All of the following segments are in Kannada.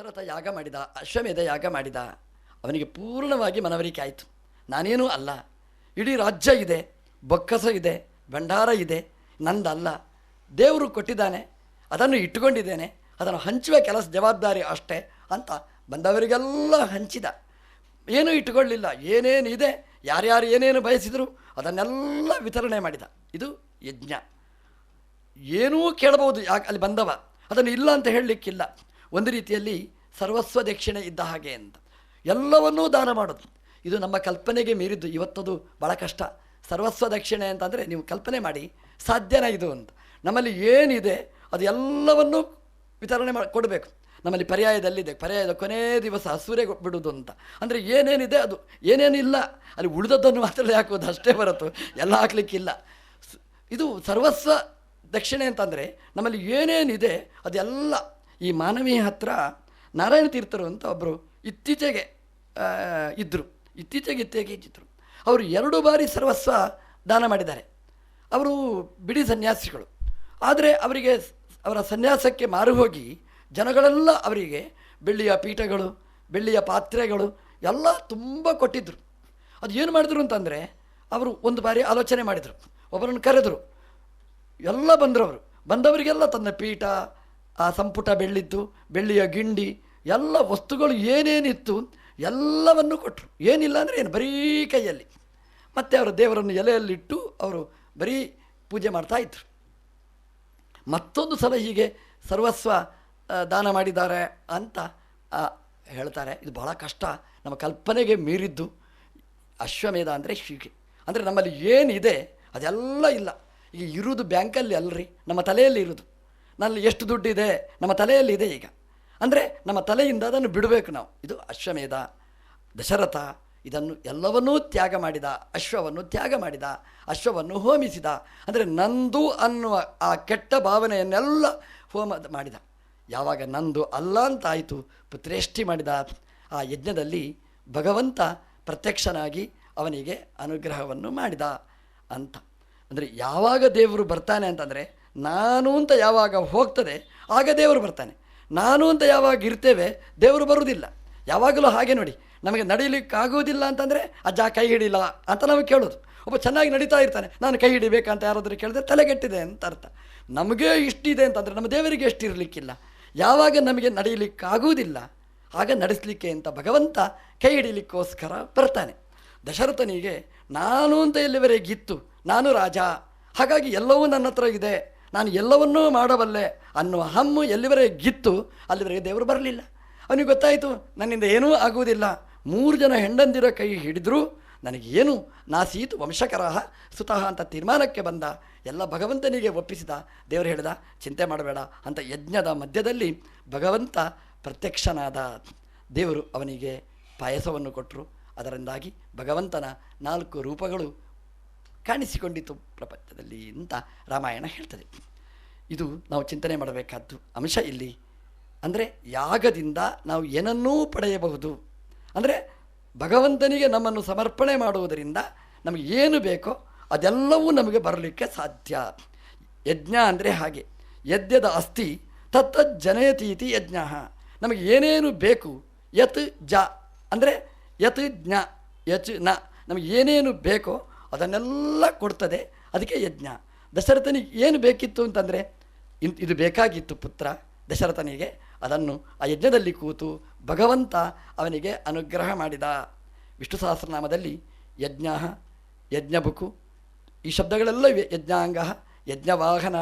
ದಶರಥ ಯಾಗ ಮಾಡಿದ, ಅಶ್ವಮೇಧ ಯಾಗ ಮಾಡಿದ, ಅವನಿಗೆ ಪೂರ್ಣವಾಗಿ ಮನವರಿಕೆ ಆಯಿತು. ನಾನೇನೂ ಅಲ್ಲ. ಇಡೀ ರಾಜ್ಯ ಇದೆ, ಬೊಕ್ಕಸ ಇದೆ, ಭಂಡಾರ ಇದೆ ನಂದಲ್ಲ ದೇವರು ಕೊಟ್ಟಿದ್ದಾನೆ, ಅದನ್ನು ಇಟ್ಟುಕೊಂಡಿದ್ದೇನೆ, ಅದನ್ನು ಹಂಚುವ ಕೆಲಸ ಜವಾಬ್ದಾರಿ ಅಷ್ಟೇ ಅಂತ ಬಂದವರಿಗೆಲ್ಲ ಹಂಚಿದ. ಏನೂ ಇಟ್ಟುಕೊಳ್ಳಿಲ್ಲ. ಏನೇನಿದೆ, ಯಾರ್ಯಾರು ಏನೇನು ಬಯಸಿದರು ಅದನ್ನೆಲ್ಲ ವಿತರಣೆ ಮಾಡಿದ. ಇದು ಯಜ್ಞ. ಏನೂ ಕೇಳಬಹುದು ಯಾಕೆ ಅಲ್ಲಿ ಬಂದವ. ಅದನ್ನು ಇಲ್ಲ ಅಂತ ಹೇಳಲಿಕ್ಕಿಲ್ಲ. ಒಂದು ರೀತಿಯಲ್ಲಿ ಸರ್ವಸ್ವ ದಕ್ಷಿಣೆ ಇದ್ದ ಹಾಗೆ ಅಂತ. ಎಲ್ಲವನ್ನೂ ದಾನ ಮಾಡೋದು. ಇದು ನಮ್ಮ ಕಲ್ಪನೆಗೆ ಮೀರಿದ್ದು. ಇವತ್ತದು ಭಾಳ ಕಷ್ಟ. ಸರ್ವಸ್ವ ದಕ್ಷಿಣೆ ಅಂತಂದರೆ ನೀವು ಕಲ್ಪನೆ ಮಾಡಿ, ಸಾಧ್ಯನೇ ಇದು ಅಂತ. ನಮ್ಮಲ್ಲಿ ಏನಿದೆ, ಅದು ಎಲ್ಲವನ್ನೂ ವಿತರಣೆ ಮಾಡಿ ಕೊಡಬೇಕು. ನಮ್ಮಲ್ಲಿ ಪರ್ಯಾಯದಲ್ಲಿದೆ. ಪರ್ಯಾಯದ ಕೊನೇ ದಿವಸ ಹಸುರೆ ಬಿಡುವುದು ಅಂತ. ಅಂದರೆ ಏನೇನಿದೆ ಅದು? ಏನೇನಿಲ್ಲ? ಅಲ್ಲಿ ಉಳಿದದ್ದನ್ನು ಮಾತ್ರ ಹಾಕೋದು ಅಷ್ಟೇ ಬರುತ್ತು ಎಲ್ಲ ಹಾಕ್ಲಿಕ್ಕಿಲ್ಲ. ಇದು ಸರ್ವಸ್ವ ದಕ್ಷಿಣೆ ಅಂತಂದರೆ ನಮ್ಮಲ್ಲಿ ಏನೇನಿದೆ ಅದೆಲ್ಲ ಈ ಮಾನವೀಯ ಹತ್ರ ನಾರಾಯಣ ತೀರ್ಥರು ಅಂತ ಒಬ್ಬರು ಇತ್ತೀಚೆಗೆ ಇದ್ದರು ಇತ್ತೀಚೆಗೆ ಇತ್ತೀಚೆಗೆ ಇದ್ದರು ಅವರು ಎರಡು ಬಾರಿ ಸರ್ವಸ್ವ ದಾನ ಮಾಡಿದ್ದಾರೆ. ಅವರು ಬಿಡಿ ಸನ್ಯಾಸಿಗಳು. ಆದರೆ ಅವರಿಗೆ ಅವರ ಸನ್ಯಾಸಕ್ಕೆ ಮಾರು ಹೋಗಿ ಜನಗಳೆಲ್ಲ ಅವರಿಗೆ ಬೆಳ್ಳಿಯ ಪೀಠಗಳು, ಬೆಳ್ಳಿಯ ಪಾತ್ರೆಗಳು ಎಲ್ಲ ತುಂಬ ಕೊಟ್ಟಿದ್ದರು ಅದು ಏನು ಮಾಡಿದ್ರು ಅಂತಂದರೆ ಅವರು ಒಂದು ಬಾರಿ ಆಲೋಚನೆ ಮಾಡಿದರು. ಒಬ್ಬರನ್ನು ಕರೆದರು. ಎಲ್ಲ ಬಂದರು ಅವರು. ಬಂದವರಿಗೆಲ್ಲ ತನ್ನ ಪೀಠ ಆ ಸಂಪುಟ ಬೆಳ್ಳಿತ್ತು, ಬೆಳ್ಳಿಯ ಗಿಂಡಿ, ಎಲ್ಲ ವಸ್ತುಗಳು ಏನೇನಿತ್ತು ಎಲ್ಲವನ್ನು ಕೊಟ್ಟರು ಏನಿಲ್ಲ ಅಂದರೆ ಏನು? ಬರೀ ಕೈಯಲ್ಲಿ. ಮತ್ತು ಅವರು ದೇವರನ್ನು ಎಲೆಯಲ್ಲಿಟ್ಟು ಅವರು ಬರೀ ಪೂಜೆ ಮಾಡ್ತಾ ಇದ್ರು. ಮತ್ತೊಂದು ಸಲ ಹೀಗೆ ಸರ್ವಸ್ವ ದಾನ ಮಾಡಿದ್ದಾರೆ ಅಂತ ಹೇಳ್ತಾರೆ. ಇದು ಬಹಳ ಕಷ್ಟ. ನಮ್ಮ ಕಲ್ಪನೆಗೆ ಮೀರಿದ್ದು ಅಶ್ವಮೇಧ ಅಂದರೆ ಹೀಗೆ. ಅಂದರೆ ನಮ್ಮಲ್ಲಿ ಏನಿದೆ ಅದೆಲ್ಲ ಇಲ್ಲ. ಈಗ ಇರುವುದು ಬ್ಯಾಂಕಲ್ಲಿ ಅಲ್ಲರಿ ನಮ್ಮ ತಲೆಯಲ್ಲಿ ಇರುವುದು. ನಲ್ಲಿ ಎಷ್ಟು ದುಡ್ಡಿದೆ? ನಮ್ಮ ತಲೆಯಲ್ಲಿ ಇದೆ ಈಗ. ಅಂದರೆ ನಮ್ಮ ತಲೆಯಿಂದ ಅದನ್ನು ಬಿಡಬೇಕು ನಾವು. ಇದು ಅಶ್ವಮೇಧ, ದಶರಥ, ಇದನ್ನು ಎಲ್ಲವನ್ನೂ ತ್ಯಾಗ ಮಾಡಿದ, ಅಶ್ವವನ್ನು ತ್ಯಾಗ ಮಾಡಿದ, ಅಶ್ವವನ್ನು ಹೋಮಿಸಿದ. ಅಂದರೆ ನಂದು ಅನ್ನುವ ಆ ಕೆಟ್ಟ ಭಾವನೆಯನ್ನೆಲ್ಲ ಹೋಮ ಮಾಡಿದ. ಯಾವಾಗ ನಂದು ಅಲ್ಲ ಅಂತಾಯಿತು, ಪುತ್ರೇಷ್ಠಿ ಮಾಡಿದ, ಆ ಯಜ್ಞದಲ್ಲಿ ಭಗವಂತ ಪ್ರತ್ಯಕ್ಷನಾಗಿ ಅವನಿಗೆ ಅನುಗ್ರಹವನ್ನು ಮಾಡಿದ ಅಂತ. ಅಂದರೆ ಯಾವಾಗ ದೇವರು ಬರ್ತಾನೆ ಅಂತಂದರೆ ನಾನು ಅಂತ ಯಾವಾಗ ಹೋಗ್ತದೆ, ಆಗ ದೇವರು ಬರ್ತಾನೆ. ನಾನು ಅಂತ ಯಾವಾಗ ಇರ್ತೇವೆ, ದೇವರು ಬರುವುದಿಲ್ಲ. ಯಾವಾಗಲೂ ಹಾಗೆ ನೋಡಿ, ನಮಗೆ ನಡೀಲಿಕ್ಕಾಗುವುದಿಲ್ಲ ಅಂತಂದರೆ, ಅಜ್ಜ ಕೈ ಹಿಡಿಲ್ಲ ಅಂತ ನಾವು ಕೇಳೋದು. ಒಬ್ಬ ಚೆನ್ನಾಗಿ ನಡೀತಾ ಇರ್ತಾನೆ, ನಾನು ಕೈ ಹಿಡಿಬೇಕಂತ ಯಾರಾದರೂ ಕೇಳಿದ್ರೆ ತಲೆಗೆಟ್ಟಿದೆ ಅಂತ ಅರ್ಥ. ನಮಗೆ ಇಷ್ಟಿದೆ ಅಂತಂದರೆ, ನಮ್ಮ ದೇವರಿಗೆ ಎಷ್ಟಿರಲಿಕ್ಕಿಲ್ಲ. ಯಾವಾಗ ನಮಗೆ ನಡೀಲಿಕ್ಕಾಗುವುದಿಲ್ಲ, ಆಗ ನಡೆಸಲಿಕ್ಕೆ ಅಂತ ಭಗವಂತ ಕೈ ಹಿಡಿಲಿಕ್ಕೋಸ್ಕರ ಬರ್ತಾನೆ. ದಶರಥನಿಗೆ, ನಾನು ಅಂತ ಎಲ್ಲಿವರೆಗಿತ್ತು ನಾನು ರಾಜ. ಹಾಗಾಗಿ ಎಲ್ಲವೂ ನನ್ನ ಹತ್ರ ಇದೆ. ನಾನು ಎಲ್ಲವನ್ನೂ ಮಾಡಬಲ್ಲೆ ಅನ್ನುವ ಹಮ್ಮು ಎಲ್ಲಿವರೆಗಿತ್ತು ಅಲ್ಲಿವರೆಗೆ ದೇವರು ಬರಲಿಲ್ಲ. ಅವನಿಗೆ ಗೊತ್ತಾಯಿತು, ನನ್ನಿಂದ ಏನೂ ಆಗುವುದಿಲ್ಲ. ಮೂರು ಜನ ಹೆಂಡಂದಿರ ಕೈ ಹಿಡಿದರೂ ನನಗೇನು ನಾಸೀತು ವಂಶಕರಹ, ಸುತಃ ಅಂತ ತೀರ್ಮಾನಕ್ಕೆ ಬಂದ, ಎಲ್ಲ ಭಗವಂತನಿಗೆ ಒಪ್ಪಿಸಿದ. ದೇವರು ಹೇಳಿದ, ಚಿಂತೆ ಮಾಡಬೇಡ ಅಂತ ಯಜ್ಞದ ಮಧ್ಯದಲ್ಲಿ ಭಗವಂತ ಪ್ರತ್ಯಕ್ಷನಾದ ದೇವರು ಅವನಿಗೆ ಪಾಯಸವನ್ನು ಕೊಟ್ಟರು. ಅದರಿಂದಾಗಿ ಭಗವಂತನ ನಾಲ್ಕು ರೂಪಗಳು ಕಾಣಿಸಿಕೊಂಡಿತು ಪ್ರಪಂಚದಲ್ಲಿ ಅಂತ ರಾಮಾಯಣ ಹೇಳ್ತದೆ. ಇದು ನಾವು ಚಿಂತನೆ ಮಾಡಬೇಕಾದ್ದು ಅಂಶ ಇಲ್ಲಿ. ಅಂದರೆ ಯಾಗದಿಂದ ನಾವು ಏನನ್ನೂ ಪಡೆಯಬಹುದು. ಅಂದರೆ ಭಗವಂತನಿಗೆ ನಮ್ಮನ್ನು ಸಮರ್ಪಣೆ ಮಾಡುವುದರಿಂದ ನಮಗೆ ಏನು ಬೇಕೋ ಅದೆಲ್ಲವೂ ನಮಗೆ ಬರಲಿಕ್ಕೆ ಸಾಧ್ಯ. ಯಜ್ಞ ಅಂದರೆ ಹಾಗೆ. ಯಜ್ಞದ ಅಸ್ಥಿ ತತ್ತಜ್ಜನಯತೀತಿ ಯಜ್ಞ. ನಮಗೆ ಏನೇನು ಬೇಕು? ಯತ್ ಜ. ಅಂದರೆ ಯತ್ ಜ್ಞ, ಯಚ್ನ. ನಮಗೆ ಏನೇನು ಬೇಕೋ ಅದನ್ನೆಲ್ಲ ಕೊಡ್ತದೆ. ಅದಕ್ಕೆ ಯಜ್ಞ. ದಶರಥನಿಗೆ ಏನು ಬೇಕಿತ್ತು ಅಂತಂದರೆ ಇದು ಬೇಕಾಗಿತ್ತು ಪುತ್ರ, ದಶರಥನಿಗೆ ಅದನ್ನು ಆ ಯಜ್ಞದಲ್ಲಿ ಕೂತು ಭಗವಂತ ಅವನಿಗೆ ಅನುಗ್ರಹ ಮಾಡಿದ. ವಿಷ್ಣು ಸಹಸ್ರನಾಮದಲ್ಲಿ ಯಜ್ಞ ಯಜ್ಞಬುಕು, ಈ ಶಬ್ದಗಳೆಲ್ಲ ಇವೆ. ಯಜ್ಞಾಂಗ, ಯಜ್ಞವಾಹನ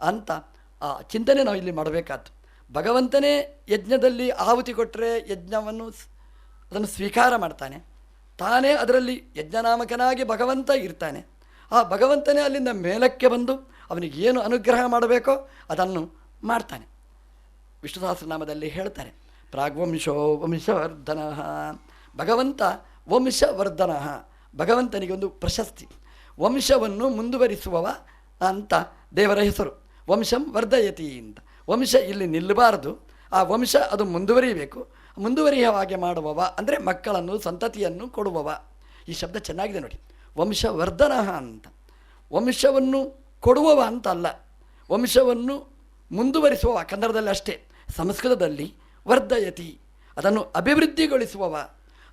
ಅಂತ ಆ ಚಿಂತನೆ ನಾವು ಇಲ್ಲಿ ಮಾಡಬೇಕಾಯ್ತು ಭಗವಂತನೇ ಯಜ್ಞದಲ್ಲಿ ಆಹುತಿ ಕೊಟ್ಟರೆ ಯಜ್ಞವನ್ನು ಅದನ್ನು ಸ್ವೀಕಾರ ಮಾಡ್ತಾನೆ. ತಾನೇ ಅದರಲ್ಲಿ ಯಜ್ಞನಾಮಕನಾಗಿ ಭಗವಂತ ಇರ್ತಾನೆ. ಆ ಭಗವಂತನೇ ಅಲ್ಲಿಂದ ಮೇಲಕ್ಕೆ ಬಂದು ಅವನಿಗೆ ಏನು ಅನುಗ್ರಹ ಮಾಡಬೇಕೋ ಅದನ್ನು ಮಾಡ್ತಾನೆ. ವಿಷ್ಣು ಸಹಸ್ರನಾಮದಲ್ಲಿ ಹೇಳ್ತಾರೆ ಪ್ರಾಗ್ವಂಶೋ ವಂಶವರ್ಧನ ಭಗವಂತ ವಂಶವರ್ಧನ ಭಗವಂತನಿಗೆ ಒಂದು ಪ್ರಶಸ್ತಿ. ವಂಶವನ್ನು ಮುಂದುವರಿಸುವವ ಅಂತ ದೇವರ ಹೆಸರು. ವಂಶಂ ವರ್ಧಯತಿ ಅಂತ. ವಂಶ ಇಲ್ಲಿ ನಿಲ್ಲಬಾರದು. ಆ ವಂಶ ಅದು ಮುಂದುವರಿಯಬೇಕು ಮುಂದುವರಿಯುವ ಹಾಗೆ ಮಾಡುವವ, ಅಂದರೆ ಮಕ್ಕಳನ್ನು, ಸಂತತಿಯನ್ನು ಕೊಡುವವ. ಈ ಶಬ್ದ ಚೆನ್ನಾಗಿದೆ ನೋಡಿ. ವಂಶವರ್ಧನ ಅಂತ. ವಂಶವನ್ನು ಕೊಡುವವ ಅಂತ ಅಲ್ಲ ವಂಶವನ್ನು ಮುಂದುವರಿಸುವವ, ಕನ್ನಡದಲ್ಲಿ ಅಷ್ಟೇ. ಸಂಸ್ಕೃತದಲ್ಲಿ ವರ್ಧಯತಿ. ಅದನ್ನು ಅಭಿವೃದ್ಧಿಗೊಳಿಸುವವ.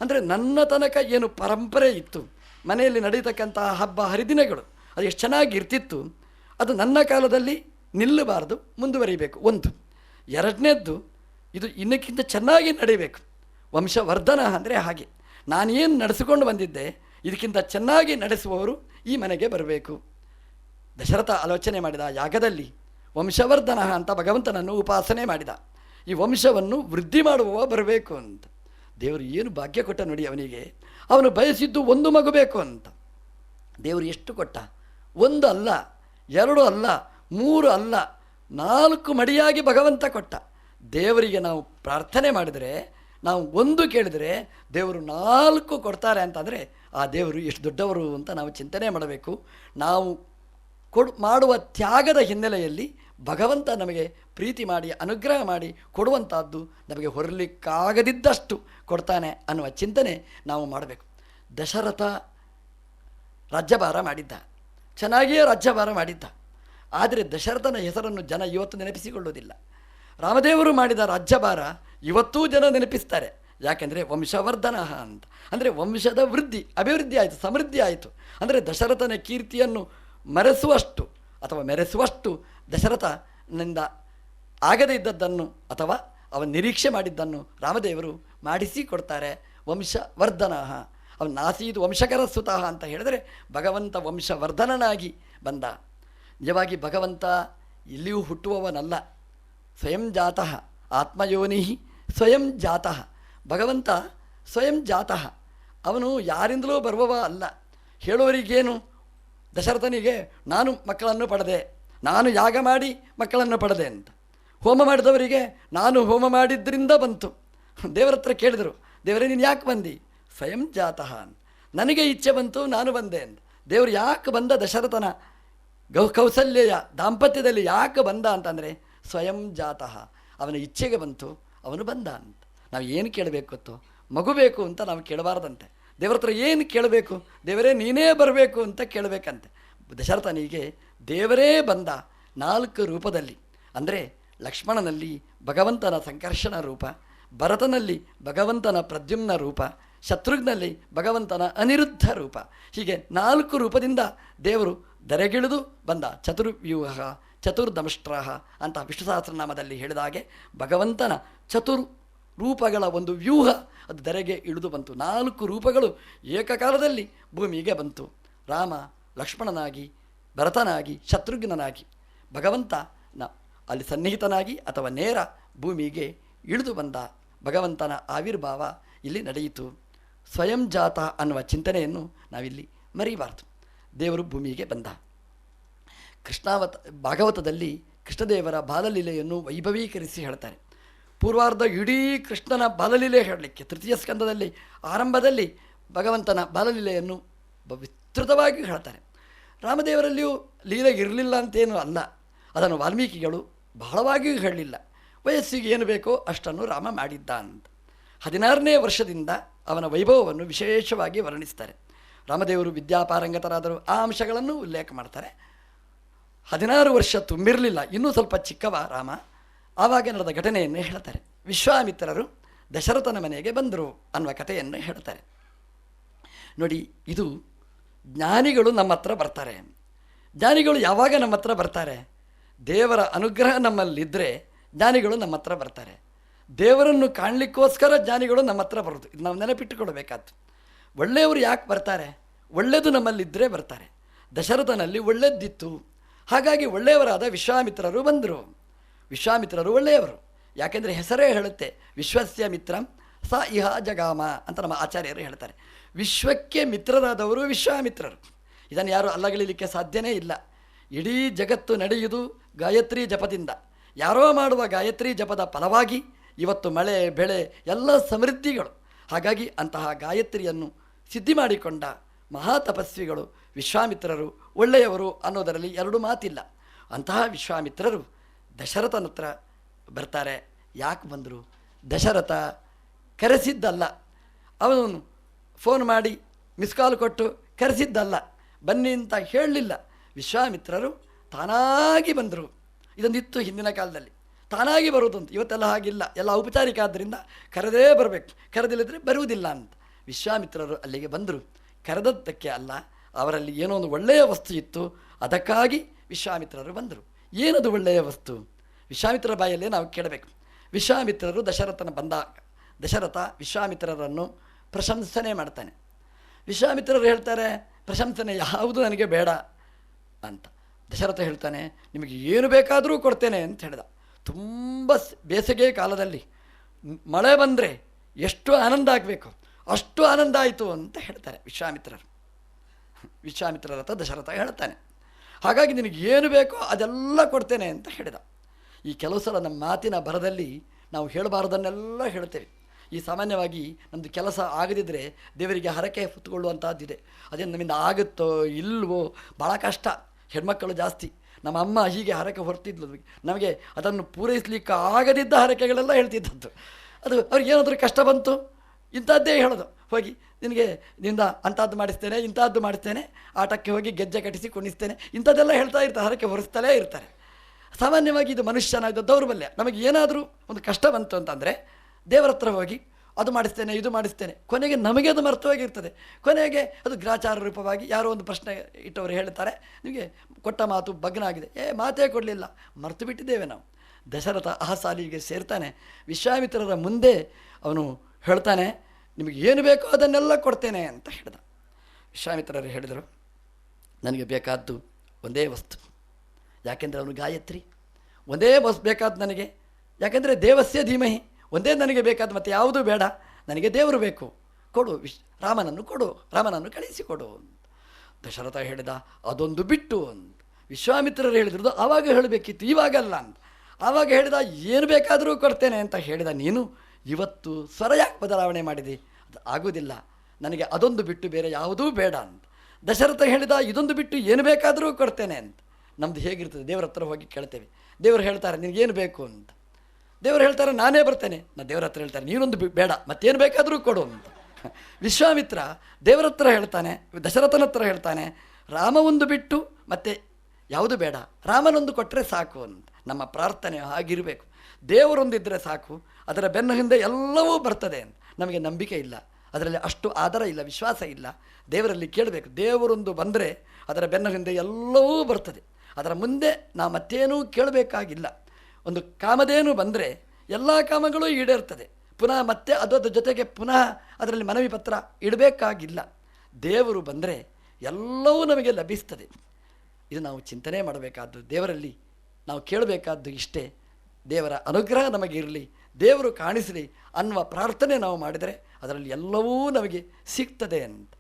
ಅಂದರೆ ನನ್ನ ತನಕ ಏನು ಪರಂಪರೆ ಇತ್ತು. ಮನೆಯಲ್ಲಿ ನಡೀತಕ್ಕಂತಹ ಹಬ್ಬ, ಹರಿದಿನಗಳು, ಅದು ಎಷ್ಟು ಚೆನ್ನಾಗಿ ಇರ್ತಿತ್ತು. ಅದು ನನ್ನ ಕಾಲದಲ್ಲಿ ನಿಲ್ಲಬಾರದು, ಮುಂದುವರಿಬೇಕು. ಒಂದು. ಎರಡನೇದ್ದು ಇದು ಇನ್ನಕ್ಕಿಂತ ಚೆನ್ನಾಗಿ ನಡೀಬೇಕು. ವಂಶವರ್ಧನ ಅಂದರೆ ಹಾಗೆ. ನಾನೇನು ನಡೆಸಿಕೊಂಡು ಬಂದಿದ್ದೆ, ಇದಕ್ಕಿಂತ ಚೆನ್ನಾಗಿ ನಡೆಸುವವರು ಈ ಮನೆಗೆ ಬರಬೇಕು. ದಶರಥ ಆಲೋಚನೆ ಮಾಡಿದ ಯಾಗದಲ್ಲಿ ವಂಶವರ್ಧನ ಅಂತ ಭಗವಂತನನ್ನು ಉಪಾಸನೆ ಮಾಡಿದ. ಈ ವಂಶವನ್ನು ವೃದ್ಧಿ ಮಾಡುವವ ಬರಬೇಕು ಅಂತ. ದೇವರು ಏನು ಭಾಗ್ಯ ಕೊಟ್ಟ ನೋಡಿ ಅವನಿಗೆ. ಅವನು ಬಯಸಿದ್ದು ಒಂದು ಮಗು ಬೇಕು ಅಂತ. ದೇವರು ಎಷ್ಟು ಕೊಟ್ಟ? ಒಂದು ಅಲ್ಲ, ಎರಡು ಅಲ್ಲ, ಮೂರು ಅಲ್ಲ, ನಾಲ್ಕು ಮಡಿಯಾಗಿ ಭಗವಂತ ಕೊಟ್ಟ. ದೇವರಿಗೆ ನಾವು ಪ್ರಾರ್ಥನೆ ಮಾಡಿದರೆ, ನಾವು ಒಂದು ಕೇಳಿದರೆ ದೇವರು ನಾಲ್ಕು ಕೊಡ್ತಾರೆ ಅಂತಂದರೆ, ಆ ದೇವರು ಎಷ್ಟು ದೊಡ್ಡವರು ಅಂತ ನಾವು ಚಿಂತನೆ ಮಾಡಬೇಕು. ನಾವು ಕೊಡು, ಮಾಡುವ ತ್ಯಾಗದ ಹಿನ್ನೆಲೆಯಲ್ಲಿ ಭಗವಂತ ನಮಗೆ ಪ್ರೀತಿ ಮಾಡಿ, ಅನುಗ್ರಹ ಮಾಡಿ ಕೊಡುವಂಥದ್ದು ನಮಗೆ ಹೊರಲಿಕ್ಕಾಗದಿದ್ದಷ್ಟು ಕೊಡ್ತಾನೆ ಅನ್ನುವ ಚಿಂತನೆ ನಾವು ಮಾಡಬೇಕು. ದಶರಥ ರಾಜ್ಯಭಾರ ಮಾಡಿದ್ದ. ಚೆನ್ನಾಗಿಯೇ ರಾಜ್ಯಭಾರ ಮಾಡಿದ್ದ. ಆದರೆ ದಶರಥನ ಹೆಸರನ್ನು ಜನ ಇವತ್ತು ನೆನಪಿಸಿಕೊಳ್ಳುವುದಿಲ್ಲ ರಾಮದೇವರು ಮಾಡಿದ ರಾಜ್ಯಭಾರ ಇವತ್ತೂ ಜನ ನೆನಪಿಸ್ತಾರೆ. ಯಾಕೆಂದರೆ ವಂಶವರ್ಧನ ಅಂತ. ಅಂದರೆ ವಂಶದ ವೃದ್ಧಿ, ಅಭಿವೃದ್ಧಿ ಆಯಿತು, ಸಮೃದ್ಧಿ ಆಯಿತು. ಅಂದರೆ ದಶರಥನ ಕೀರ್ತಿಯನ್ನು ಮರೆಸುವಷ್ಟು ಅಥವಾ ಮೆರೆಸುವಷ್ಟು ದಶರಥನಿಂದ ಆಗದೇ ಇದ್ದದ್ದನ್ನು ಅಥವಾ ಅವನ ನಿರೀಕ್ಷೆ ಮಾಡಿದ್ದನ್ನು ರಾಮದೇವರು ಮಾಡಿಸಿಕೊಡ್ತಾರೆ ವಂಶವರ್ಧನ. ಅವನ ನಾಸೀದು ವಂಶಕರ ಸುತಃ ಅಂತ ಹೇಳಿದರೆ ಭಗವಂತ ವಂಶವರ್ಧನನಾಗಿ ಬಂದ. ನಿಜವಾಗಿ ಭಗವಂತ ಇಲ್ಲಿಯೂ ಹುಟ್ಟುವವನಲ್ಲ. ಸ್ವಯಂ ಜಾತಃ, ಆತ್ಮಯೋನಿ ಸ್ವಯಂ ಜಾತಃ. ಭಗವಂತ ಸ್ವಯಂ ಜಾತಃ. ಅವನು ಯಾರಿಂದಲೂ ಬರುವವ ಅಲ್ಲ. ಹೇಳುವರಿಗೇನು? ದಶರಥನಿಗೆ, ನಾನು ಮಕ್ಕಳನ್ನು ಪಡೆದೆ. ನಾನು ಯಾಗ ಮಾಡಿ ಮಕ್ಕಳನ್ನು ಪಡೆದೆ ಅಂತ. ಹೋಮ ಮಾಡಿದವರಿಗೆ, ನಾನು ಹೋಮ ಮಾಡಿದ್ರಿಂದ ಬಂತು ದೇವರ ಹತ್ರ ಕೇಳಿದರು, ದೇವರೇ, ನೀನು ಯಾಕೆ ಬಂದಿ? ಸ್ವಯಂ ಜಾತಃ ಅಂತ. ನನಗೆ ಇಚ್ಛೆ ಬಂತು, ನಾನು ಬಂದೆ ಅಂತ. ದೇವರು ಯಾಕೆ ಬಂದ ದಶರಥನ ಗೌ ಕೌಸಲ್ಯ ದಾಂಪತ್ಯದಲ್ಲಿ ಯಾಕೆ ಬಂದ ಅಂತಂದರೆ ಸ್ವಯಂ ಜಾತಃ. ಅವನ ಇಚ್ಛೆಗೆ ಬಂತು, ಅವನು ಬಂದ ಅಂತ. ನಾವು ಏನು ಕೇಳಬೇಕು ಗೊತ್ತು? ಮಗು ಬೇಕು ಅಂತ ನಾವು ಕೇಳಬಾರ್ದಂತೆ. ದೇವ್ರ ಹತ್ರ ಏನು ಕೇಳಬೇಕು? ದೇವರೇ ನೀನೇ ಬರಬೇಕು ಅಂತ ಕೇಳಬೇಕಂತೆ. ದಶರಥನಿಗೆ ದೇವರೇ ಬಂದ ನಾಲ್ಕು ರೂಪದಲ್ಲಿ. ಅಂದರೆ ಲಕ್ಷ್ಮಣನಲ್ಲಿ ಭಗವಂತನ ಸಂಕರ್ಷಣ ರೂಪ, ಭರತನಲ್ಲಿ ಭಗವಂತನ ಪ್ರದ್ಯುಮ್ನ ರೂಪ, ಶತ್ರುಘ್ನಲ್ಲಿ ಭಗವಂತನ ಅನಿರುದ್ಧ ರೂಪ. ಹೀಗೆ ನಾಲ್ಕು ರೂಪದಿಂದ ದೇವರು ದರೆಗಿಳಿದು ಬಂದ ಚತುರ್ವ್ಯೂಹ ಚತುರ್ದಮಷ್ಟ್ರ ಅಂತ ವಿಷ್ಣು ಸಹಸ್ರನಾಮದಲ್ಲಿ ಹೇಳಿದ ಹಾಗೆ ಭಗವಂತನ ಚತುರ್ ರೂಪಗಳ ಒಂದು ವ್ಯೂಹ ಅದು ಧರೆಗೆ ಇಳಿದು ಬಂತು. ನಾಲ್ಕು ರೂಪಗಳು ಏಕಕಾಲದಲ್ಲಿ ಭೂಮಿಗೆ ಬಂತು. ರಾಮ ಲಕ್ಷ್ಮಣನಾಗಿ, ಭರತನಾಗಿ, ಶತ್ರುಘ್ನನಾಗಿ ಭಗವಂತ ನ ಅಲ್ಲಿ ಸನ್ನಿಹಿತನಾಗಿ ಅಥವಾ ನೇರ ಭೂಮಿಗೆ ಇಳಿದು ಬಂದ ಭಗವಂತನ ಆವಿರ್ಭಾವ ಇಲ್ಲಿ ನಡೆಯಿತು. ಸ್ವಯಂ ಜಾತ ಅನ್ನುವ ಚಿಂತನೆಯನ್ನು ನಾವಿಲ್ಲಿ ಮರೀಬಾರ್ದು ದೇವರು ಭೂಮಿಗೆ ಬಂದ. ಕೃಷ್ಣಾವತ, ಭಾಗವತದಲ್ಲಿ ಕೃಷ್ಣದೇವರ ಬಾಲಲೀಲೆಯನ್ನು ವೈಭವೀಕರಿಸಿ ಹೇಳ್ತಾರೆ. ಪೂರ್ವಾರ್ಧ ಇಡೀ ಕೃಷ್ಣನ ಬಾಲಲೀಲೆ ಹೇಳಲಿಕ್ಕೆ, ತೃತೀಯ ಸ್ಕಂದದಲ್ಲಿ ಆರಂಭದಲ್ಲಿ ಭಗವಂತನ ಬಾಲಲೀಲೆಯನ್ನು ವಿಸ್ತೃತವಾಗಿ ಹೇಳ್ತಾರೆ. ರಾಮದೇವರಲ್ಲಿಯೂ ಲೀಲೆ ಇರಲಿಲ್ಲ ಅಂತೇನು ಅಲ್ಲ. ಅದನ್ನು ವಾಲ್ಮೀಕಿಗಳು ಬಹಳವಾಗಿಯೂ ಹೇಳಲಿಲ್ಲ. ವಯಸ್ಸಿಗೆ ಏನು ಬೇಕೋ ಅಷ್ಟನ್ನು ರಾಮ ಮಾಡಿದ್ದ ಅಂತ ಹದಿನಾರನೇ ವರ್ಷದಿಂದ ಅವನ ವೈಭವವನ್ನು ವಿಶೇಷವಾಗಿ ವರ್ಣಿಸ್ತಾರೆ. ರಾಮದೇವರು ವಿದ್ಯಾಪಾರಂಗತರಾದರು. ಆ ಅಂಶಗಳನ್ನು ಉಲ್ಲೇಖ ಮಾಡ್ತಾರೆ. ಹದಿನಾರು ವರ್ಷ ತುಂಬಿರಲಿಲ್ಲ. ಇನ್ನೂ ಸ್ವಲ್ಪ ಚಿಕ್ಕವ ರಾಮ. ಆವಾಗ ನಡೆದ ಘಟನೆಯನ್ನು ಹೇಳ್ತಾರೆ. ವಿಶ್ವಾಮಿತ್ರರು ದಶರಥನ ಮನೆಗೆ ಬಂದರು ಅನ್ನುವ ಕಥೆಯನ್ನು ಹೇಳ್ತಾರೆ. ನೋಡಿ, ಇದು ಜ್ಞಾನಿಗಳು ನಮ್ಮ ಹತ್ರ ಬರ್ತಾರೆ. ಜ್ಞಾನಿಗಳು ಯಾವಾಗ ನಮ್ಮ ಹತ್ರ ಬರ್ತಾರೆ? ದೇವರ ಅನುಗ್ರಹ ನಮ್ಮಲ್ಲಿದ್ದರೆ ಜ್ಞಾನಿಗಳು ನಮ್ಮ ಹತ್ರ ಬರ್ತಾರೆ. ದೇವರನ್ನು ಕಾಣಲಿಕ್ಕೋಸ್ಕರ ಜ್ಞಾನಿಗಳು ನಮ್ಮ ಹತ್ರ ಬರೋದು. ಇದು ನಾವು ನೆನಪಿಟ್ಟುಕೊಳ್ಬೇಕಾದ್ದು. ಒಳ್ಳೆಯವರು ಯಾಕೆ ಬರ್ತಾರೆ? ಒಳ್ಳೆಯದು ನಮ್ಮಲ್ಲಿದ್ದರೆ ಬರ್ತಾರೆ. ದಶರಥನಲ್ಲಿ ಒಳ್ಳೆಯದ್ದಿತ್ತು ಹಾಗಾಗಿ ಒಳ್ಳೆಯವರಾದ ವಿಶ್ವಾಮಿತ್ರರು ಬಂದರು. ವಿಶ್ವಾಮಿತ್ರರು ಒಳ್ಳೆಯವರು. ಯಾಕೆಂದರೆ ಹೆಸರೇ ಹೇಳುತ್ತೆ, ವಿಶ್ವಸ್ಯ ಮಿತ್ರಂ ಸ ಇಹ ಜಗಾಮ ಅಂತ ನಮ್ಮ ಆಚಾರ್ಯರು ಹೇಳ್ತಾರೆ. ವಿಶ್ವಕ್ಕೆ ಮಿತ್ರರಾದವರು ವಿಶ್ವಾಮಿತ್ರರು. ಇದನ್ನು ಯಾರು ಅಲ್ಲಗಳಿಲಿಕ್ಕೆ ಸಾಧ್ಯನೇ ಇಲ್ಲ. ಇಡೀ ಜಗತ್ತು ನಡೆಯುವುದು ಗಾಯತ್ರಿ ಜಪದಿಂದ. ಯಾರೋ ಮಾಡುವ ಗಾಯತ್ರಿ ಜಪದ ಫಲವಾಗಿ ಇವತ್ತು ಮಳೆ, ಬೆಳೆ, ಎಲ್ಲ ಸಮೃದ್ಧಿಗಳು. ಹಾಗಾಗಿ ಅಂತಹ ಗಾಯತ್ರಿಯನ್ನು ಸಿದ್ಧಿ ಮಾಡಿಕೊಂಡ ಮಹಾ ತಪಸ್ವಿಗಳು ವಿಶ್ವಾಮಿತ್ರರು ಒಳ್ಳೆಯವರು ಅನ್ನೋದರಲ್ಲಿ ಎರಡು ಮಾತಿಲ್ಲ. ಅಂತಹ ವಿಶ್ವಾಮಿತ್ರರು ದಶರಥನ ಹತ್ರ ಬರ್ತಾರೆ. ಯಾಕೆ ಬಂದರು? ದಶರಥ ಕರೆಸಿದ್ದಲ್ಲ. ಅವನು ಫೋನ್ ಮಾಡಿ ಮಿಸ್ ಕಾಲ್ ಕೊಟ್ಟು ಕರೆಸಿದ್ದಲ್ಲ. ಬನ್ನಿ ಅಂತ ಹೇಳಲಿಲ್ಲ. ವಿಶ್ವಾಮಿತ್ರರು ತಾನಾಗಿ ಬಂದರು. ಇದೊಂದಿತ್ತು ಹಿಂದಿನ ಕಾಲದಲ್ಲಿ. ತಾನಾಗಿ ಬರುವುದಂತ. ಇವತ್ತೆಲ್ಲ ಹಾಗಿಲ್ಲ. ಎಲ್ಲ ಔಪಚಾರಿಕ ಆದ್ದರಿಂದ ಕರೆದೇ ಬರಬೇಕು. ಕರೆದಿಲ್ಲದ್ರೆ ಬರುವುದಿಲ್ಲ ಅಂತ. ವಿಶ್ವಾಮಿತ್ರರು ಅಲ್ಲಿಗೆ ಬಂದರು. ಕರೆದದ್ದಕ್ಕೆ ಅಲ್ಲ. ಅವರಲ್ಲಿ ಏನೋ ಒಂದು ಒಳ್ಳೆಯ ವಸ್ತು ಇತ್ತು, ಅದಕ್ಕಾಗಿ ವಿಶ್ವಾಮಿತ್ರರು ಬಂದರು. ಏನದು ಒಳ್ಳೆಯ ವಸ್ತು? ವಿಶ್ವಾಮಿತ್ರರ ಬಾಯಲ್ಲೇ ನಾವು ಕೇಳಬೇಕು. ವಿಶ್ವಾಮಿತ್ರರು ದಶರಥನ ಬಂದಾಗ, ದಶರಥ ವಿಶ್ವಾಮಿತ್ರರನ್ನು ಪ್ರಶಂಸನೆ ಮಾಡ್ತಾನೆ. ವಿಶ್ವಾಮಿತ್ರರು ಹೇಳ್ತಾರೆ, ಪ್ರಶಂಸನೆ ಯಾವುದು ನನಗೆ ಬೇಡ ಅಂತ. ದಶರಥ ಹೇಳ್ತಾನೆ, ನಿಮಗೆ ಏನು ಬೇಕಾದರೂ ಕೊಡ್ತೇನೆ ಅಂತ ಹೇಳಿದ. ತುಂಬ ಬೇಸಿಗೆ ಕಾಲದಲ್ಲಿ ಮಳೆ ಬಂದರೆ ಎಷ್ಟು ಆನಂದ ಆಗಬೇಕು, ಅಷ್ಟು ಆನಂದ ಆಯಿತು ಅಂತ ಹೇಳ್ತಾರೆ ವಿಶ್ವಾಮಿತ್ರರು. ವಿಶ್ವಾಮಿತ್ರರ ರಥ ದಶರಥ ಹೇಳ್ತಾನೆ. ಹಾಗಾಗಿ ನಿನಗೆ ಏನು ಬೇಕೋ ಅದೆಲ್ಲ ಕೊಡ್ತೇನೆ ಅಂತ ಹೇಳಿದ. ಈ ಕೆಲವು ಸಲ ನಮ್ಮ ಮಾತಿನ ಬರದಲ್ಲಿ ನಾವು ಹೇಳಬಾರ್ದನ್ನೆಲ್ಲ ಹೇಳ್ತೇವೆ. ಈ ಸಾಮಾನ್ಯವಾಗಿ ನಮ್ಮದು ಕೆಲಸ ಆಗದಿದ್ದರೆ ದೇವರಿಗೆ ಹರಕೆ ಹೊತ್ತುಕೊಳ್ಳುವಂಥದ್ದಿದೆ ಅದೇ ನಮ್ಮಿಂದ ಆಗುತ್ತೋ ಇಲ್ವೋ ಭಾಳ ಕಷ್ಟ. ಹೆಣ್ಮಕ್ಕಳು ಜಾಸ್ತಿ. ನಮ್ಮ ಅಮ್ಮ ಹೀಗೆ ಹರಕೆ ಹೊರತಿದ್ಲು. ನಮಗೆ ಅದನ್ನು ಪೂರೈಸಲಿಕ್ಕೆ ಆಗದಿದ್ದ ಹರಕೆಗಳೆಲ್ಲ ಹೇಳ್ತಿದ್ದದ್ದು. ಅದು ಅವ್ರಿಗೆ ಏನಾದರೂ ಕಷ್ಟ ಬಂತು? ಇಂಥದ್ದೇ ಹೇಳೋದು. ಹೋಗಿ ನಿನಗೆ ನಿಂದ ಅಂಥದ್ದು ಮಾಡಿಸ್ತೇನೆ, ಇಂಥದ್ದು ಮಾಡಿಸ್ತೇನೆ, ಆಟಕ್ಕೆ ಹೋಗಿ ಗೆಜ್ಜೆ ಕಟ್ಟಿಸಿ ಕುಣಿಸ್ತೇನೆ, ಇಂಥದ್ದೆಲ್ಲ ಹೇಳ್ತಾ ಇರ್ತಾರೆ ಹರಕೆ ಹೊರಿಸ್ತಲೇ ಇರ್ತಾರೆ. ಸಾಮಾನ್ಯವಾಗಿ ಇದು ಮನುಷ್ಯನ ಇದು ದೌರ್ಬಲ್ಯ. ನಮಗೆ ಏನಾದರೂ ಒಂದು ಕಷ್ಟ ಬಂತು ಅಂತಂದರೆ ದೇವರ ಹತ್ರ ಹೋಗಿ ಅದು ಮಾಡಿಸ್ತೇನೆ, ಇದು ಮಾಡಿಸ್ತೇನೆ, ಕೊನೆಗೆ ನಮಗೆ ಅದು ಮರ್ತವಾಗಿರ್ತದೆ ಕೊನೆಗೆ ಅದು ಗ್ರಾಚಾರ ರೂಪವಾಗಿ ಯಾರೋ ಒಂದು ಪ್ರಶ್ನೆ ಇಟ್ಟವರು ಹೇಳ್ತಾರೆ, ನಿಮಗೆ ಕೊಟ್ಟ ಮಾತು ಭಗ್ನ ಆಗಿದೆ ಏ, ಮಾತೇ ಕೊಡಲಿಲ್ಲ. ಮರ್ತು ಬಿಟ್ಟಿದ್ದೇವೆ ನಾವು. ದಶರಥ ಅಹಸಾಲಿಗೆ ಸಾಲಿಗೆ ಸೇರ್ತಾನೆ. ವಿಶ್ವಾಮಿತ್ರರ ಮುಂದೆ ಅವನು ಹೇಳ್ತಾನೆ ನಿಮಗೆ ಏನು ಬೇಕೋ ಅದನ್ನೆಲ್ಲ ಕೊಡ್ತೇನೆ ಅಂತ ಹೇಳಿದ. ವಿಶ್ವಾಮಿತ್ರರು ಹೇಳಿದರು, ನನಗೆ ಬೇಕಾದ್ದು ಒಂದೇ ವಸ್ತು. ಯಾಕೆಂದರೆ ಅವನು ಗಾಯತ್ರಿ. ಒಂದೇ ಬಸ್ ಬೇಕಾದ ನನಗೆ. ಯಾಕೆಂದರೆ ದೇವಸ್ಯ ಧೀಮಹಿ. ಒಂದೇ ನನಗೆ ಬೇಕಾದ ಮತ್ತು ಯಾವುದೂ ಬೇಡ. ನನಗೆ ದೇವರು ಬೇಕು. ಕೊಡು ವಿಶ್, ರಾಮನನ್ನು ಕೊಡು, ರಾಮನನ್ನು ಕಳಿಸಿಕೊಡು ಅಂತ. ದಶರಥ ಹೇಳಿದ, ಅದೊಂದು ಬಿಟ್ಟು ಅಂತ. ವಿಶ್ವಾಮಿತ್ರರು ಹೇಳಿದ್ರು ಆವಾಗ ಹೇಳಬೇಕಿತ್ತು, ಇವಾಗಲ್ಲ ಅಂತ. ಆವಾಗ ಹೇಳಿದ, ಏನು ಬೇಕಾದರೂ ಕೊಡ್ತೇನೆ ಅಂತ ಹೇಳಿದ ನೀನು ಇವತ್ತು ಸ್ವರ ಯಾಕೆ ಬದಲಾವಣೆ ಮಾಡಿದೆ. ಅದು ಆಗೋದಿಲ್ಲ. ನನಗೆ ಅದೊಂದು ಬಿಟ್ಟು ಬೇರೆ ಯಾವುದೂ ಬೇಡ ಅಂತ. ದಶರಥ ಹೇಳಿದ, ಇದೊಂದು ಬಿಟ್ಟು ಏನು ಬೇಕಾದರೂ ಕೊಡ್ತೇನೆ ಅಂತ. ನಮ್ದು ಹೇಗಿರ್ತದೆ? ದೇವರ ಹತ್ರ ಹೋಗಿ ಕೇಳ್ತೇವೆ. ದೇವರು ಹೇಳ್ತಾರೆ ನಿನಗೇನು ಬೇಕು ಅಂತ. ದೇವರು ಹೇಳ್ತಾರೆ, ನಾನೇ ಬರ್ತೇನೆ ನಾನು ದೇವರ ಹತ್ರ ಹೇಳ್ತಾರೆ, ನೀನೊಂದು ಬೇಡ, ಮತ್ತೇನು ಬೇಕಾದರೂ ಕೊಡು ಅಂತ. ವಿಶ್ವಾಮಿತ್ರ ದೇವರ ಹತ್ರ ಹೇಳ್ತಾನೆ, ದಶರಥನ ಹತ್ರ ಹೇಳ್ತಾನೆ, ರಾಮ ಒಂದು ಬಿಟ್ಟು, ಮತ್ತೆ ಯಾವುದು ಬೇಡ. ರಾಮನೊಂದು ಕೊಟ್ಟರೆ ಸಾಕು ಅಂತ. ನಮ್ಮ ಪ್ರಾರ್ಥನೆ ಆಗಿರಬೇಕು. ದೇವರೊಂದಿದ್ದರೆ ಸಾಕು, ಅದರ ಬೆನ್ನ ಹಿಂದೆ ಎಲ್ಲವೂ ಬರ್ತದೆ ನಮಗೆ ನಂಬಿಕೆ ಇಲ್ಲ. ಅದರಲ್ಲಿ ಅಷ್ಟು ಆಧಾರ ಇಲ್ಲ, ವಿಶ್ವಾಸ ಇಲ್ಲ. ದೇವರಲ್ಲಿ ಕೇಳಬೇಕು, ದೇವರೊಂದು ಬಂದರೆ ಅದರ ಬೆನ್ನ ಹಿಂದೆ ಎಲ್ಲವೂ ಬರ್ತದೆ. ಅದರ ಮುಂದೆ ನಾವು ಮತ್ತೇನೂ ಕೇಳಬೇಕಾಗಿಲ್ಲ. ಒಂದು ಕಾಮದೇನು ಬಂದರೆ ಎಲ್ಲ ಕಾಮಗಳು ಈಡೇರ್ತದೆ. ಪುನಃ ಮತ್ತೆ ಅದರ ಜೊತೆಗೆ ಪುನಃ ಅದರಲ್ಲಿ ಮನವಿ ಪತ್ರ ಇಡಬೇಕಾಗಿಲ್ಲ. ದೇವರು ಬಂದರೆ ಎಲ್ಲವೂ ನಮಗೆ ಲಭಿಸ್ತದೆ. ಇದು ನಾವು ಚಿಂತನೆ ಮಾಡಬೇಕಾದ್ದು ದೇವರಲ್ಲಿ ನಾವು ಕೇಳಬೇಕಾದ್ದು ಇಷ್ಟೇ, ದೇವರ ಅನುಗ್ರಹ ನಮಗಿರಲಿ ದೇವರು ಕಾಣಿಸಲಿ ಅನ್ನುವ ಪ್ರಾರ್ಥನೆ ನಾವು ಮಾಡಿದರೆ ಅದರಲ್ಲಿ ಎಲ್ಲವೂ ನಮಗೆ ಸಿಗ್ತದೆ ಅಂತ.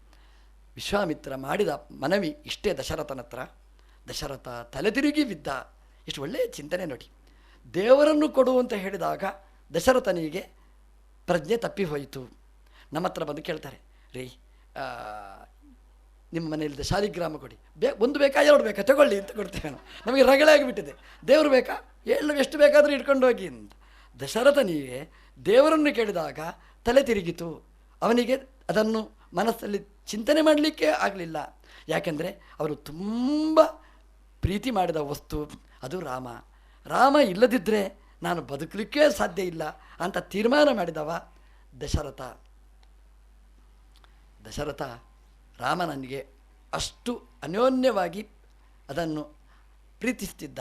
ವಿಶ್ವಾಮಿತ್ರ ಮಾಡಿದ ಮನವಿ ಇಷ್ಟೇ ದಶರಥನ ಹತ್ರ. ದಶರಥ ತಲೆತಿರುಗಿ ಬಿದ್ದ. ಇಷ್ಟು ಒಳ್ಳೆಯ ಚಿಂತನೆ ನೋಡಿ. ದೇವರನ್ನು ಕೊಡು ಅಂತ ಹೇಳಿದಾಗ ದಶರಥನಿಗೆ ಪ್ರಜ್ಞೆ ತಪ್ಪಿ ಹೋಯಿತು. ನಮ್ಮ ಹತ್ರ ಬಂದು ಕೇಳ್ತಾರೆ, ರೀ ನಿಮ್ಮ ಮನೆಯಲ್ಲಿ ಶಾಲಿಗ್ರಾಮ ಕೊಡಿ. ಬೇ, ಒಂದು ಬೇಕಾ, ಎರಡು ಬೇಕಾ? ತಗೊಳ್ಳಿ ಅಂತ ಕೊಡ್ತೇವೆ ನಮಗೆ ರಗಳೆ ಆಗಿಬಿಟ್ಟಿದೆ ದೇವರು ಬೇಕಾ? ಎಲ್ಲ ಎಷ್ಟು ಬೇಕಾದರೂ ಇಟ್ಕೊಂಡು ಹೋಗಿ ಅಂತ. ದಶರಥನಿಗೆ ದೇವರನ್ನು ಕೇಳಿದಾಗ ತಲೆ ತಿರುಗಿತು. ಅವನಿಗೆ ಅದನ್ನು ಮನಸ್ಸಲ್ಲಿ ಚಿಂತನೆ ಮಾಡಲಿಕ್ಕೆ ಆಗಲಿಲ್ಲ. ಯಾಕೆಂದರೆ ಅವರು ತುಂಬ ಪ್ರೀತಿ ಮಾಡಿದ ವಸ್ತು, ಅದು ರಾಮ. ರಾಮ ಇಲ್ಲದಿದ್ದರೆ ನಾನು ಬದುಕಲಿಕ್ಕೇ ಸಾಧ್ಯ ಇಲ್ಲ ಅಂತ ತೀರ್ಮಾನ ಮಾಡಿದವ ದಶರಥ. ದಶರಥ ರಾಮನನಿಗೆ ಅಷ್ಟು ಅನ್ಯೋನ್ಯವಾಗಿ ಅದನ್ನು ಪ್ರೀತಿಸ್ತಿದ್ದ.